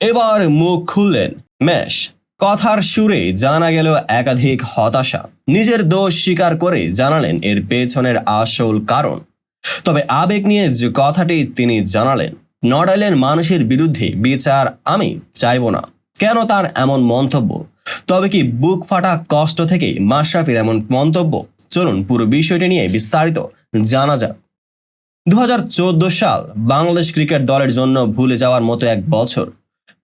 এবার মুখ খুললেন মেশ কথার সুরে জানা গেল একাধিক হতাশা। নিজের দোষ স্বীকার করে জানালেন এর পেছনের আসল কারণ। তবে আবেগ নিয়ে যে কথাটি তিনি জানালেন নড়াইলের মানুষের বিরুদ্ধে বিচার আমি চাইব না। কেন তার এমন মন্তব্য? তবে কি বুক ফাটা কষ্ট থেকে মাশরাফির এমন মন্তব্য? চলুন পুরো বিষয়টি নিয়ে বিস্তারিত জানা যাক। দু হাজার চোদ্দ সাল বাংলাদেশ ক্রিকেট দলের জন্য ভুলে যাওয়ার মতো এক বছর।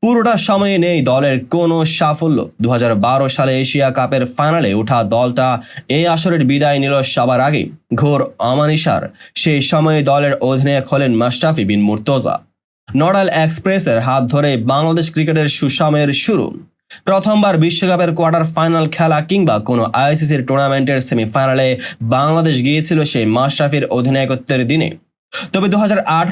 পুরোটা সময়ে নেই দলের কোনো সাফল্য। দু হাজার বারো সালে এশিয়া কাপের ফাইনালে ওঠা দলটা এই আসরের বিদায় নিল সবার আগে। ঘোর অমানিসার। সেই সময়ে দলের অধিনায়ক হলেন মাস্টাফি বিন মুর্তজা। নডাল এক্সপ্রেসের হাত ধরে বাংলাদেশ ক্রিকেটের সুসময়ের শুরু। প্রথমবার বিশ্বকাপের কোয়ার্টার ফাইনাল খেলা কিংবা কোনো আইসিসির টুর্নামেন্টের সেমিফাইনালে বাংলাদেশ গিয়েছিল সেই মাশরাফির অধিনায়কত্বের দিনে। তবে দু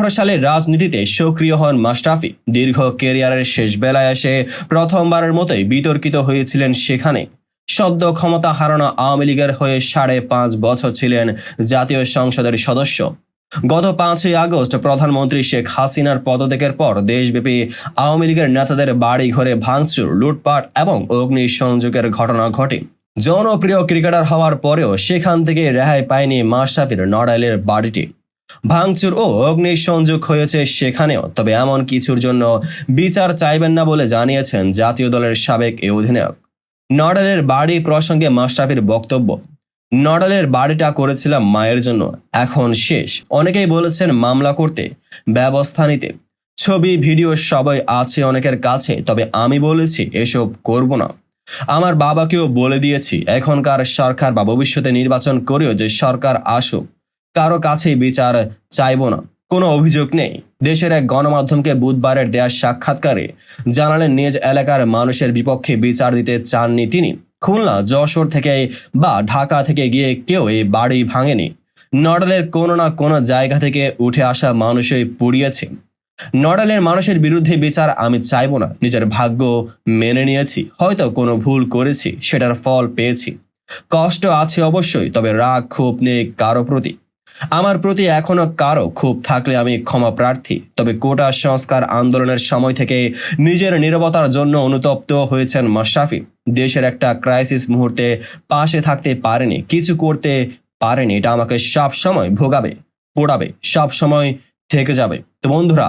সালে রাজনীতিতে সক্রিয় হন মাশরাফি দীর্ঘ কেরিয়ারের শেষ বেলায় এসে প্রথমবারের মতোই বিতর্কিত হয়েছিলেন সেখানে। সদ্য ক্ষমতা হারানো আওয়ামী লীগের হয়ে সাড়ে পাঁচ বছর ছিলেন জাতীয় সংসদের সদস্য। গত পাঁচই আগস্ট প্রধানমন্ত্রী শেখ হাসিনার পদত্যাগের পর দেশব্যাপী আওয়ামী লীগের নেতাদের বাড়ি ঘরে ভাঙচুর, লুটপাট এবং অগ্নিসংযোগের ঘটনা ঘটে। জনপ্রিয় ক্রিকেটার হওয়ার পরেও সেখান থেকে রেহাই পায়নি মাশরাফির নড়াইলের বাড়িটি। ভাঙচুর ও অগ্নিসংযোগ হয়েছে সেখানেও, তবে এমন কিছুর জন্য বিচার চাইবেন না বলে জানিয়েছেন জাতীয় দলের সাবেক এ অধিনায়ক। নড়ালের বাড়ি প্রসঙ্গে মাশরাফির বক্তব্য, নড়ালের বাড়িটা করেছিলাম মায়ের জন্য, এখন শেষ। অনেকেই বলেছেন মামলা করতে ব্যবস্থা নিতে। ছবি, ভিডিও সবাই আছে অনেকের কাছে, তবে আমি বলেছি এসব করব না। আমার বাবাকেও বলে দিয়েছি, এখনকার সরকার বা ভবিষ্যতে নির্বাচন করেও যে সরকার আসুক কারও কাছেই বিচার চাইব না। কোনো অভিযোগ নেই। দেশের এক গণমাধ্যমকে বুধবারের দেয়া সাক্ষাৎকারে জানালেন, নিজ এলাকার মানুষের বিপক্ষে বিচার দিতে চাননি তিনি। খুলনা, যশোর থেকে বা ঢাকা থেকে গিয়ে কেউ এই বাড়ি ভাঙেনি। নডালের কোনো না কোনো জায়গা থেকে উঠে আসা মানুষই পুড়িয়েছে। নডালের মানুষের বিরুদ্ধে বিচার আমি চাইব না। নিজের ভাগ্য মেনে নিয়েছি। হয়তো কোনো ভুল করেছি, সেটার ফল পেয়েছি। কষ্ট আছে অবশ্যই, তবে রাগ, ক্ষোভ নেই কারও প্রতি। আমার প্রতি এখনও কারও ক্ষোভ থাকলে আমি ক্ষমা প্রার্থী। তবে কোটা সংস্কার আন্দোলনের সময় থেকে নিজের নিরবতার জন্য অনুতপ্ত হয়েছেন মাশরাফি। দেশের একটা ক্রাইসিস মুহূর্তে পাশে থাকতে পারেনি, কিছু করতে পারেনি, এটা আমাকে সব সময় ভোগাবে, পোড়াবে সব সময় থেকে যাবে। তো বন্ধুরা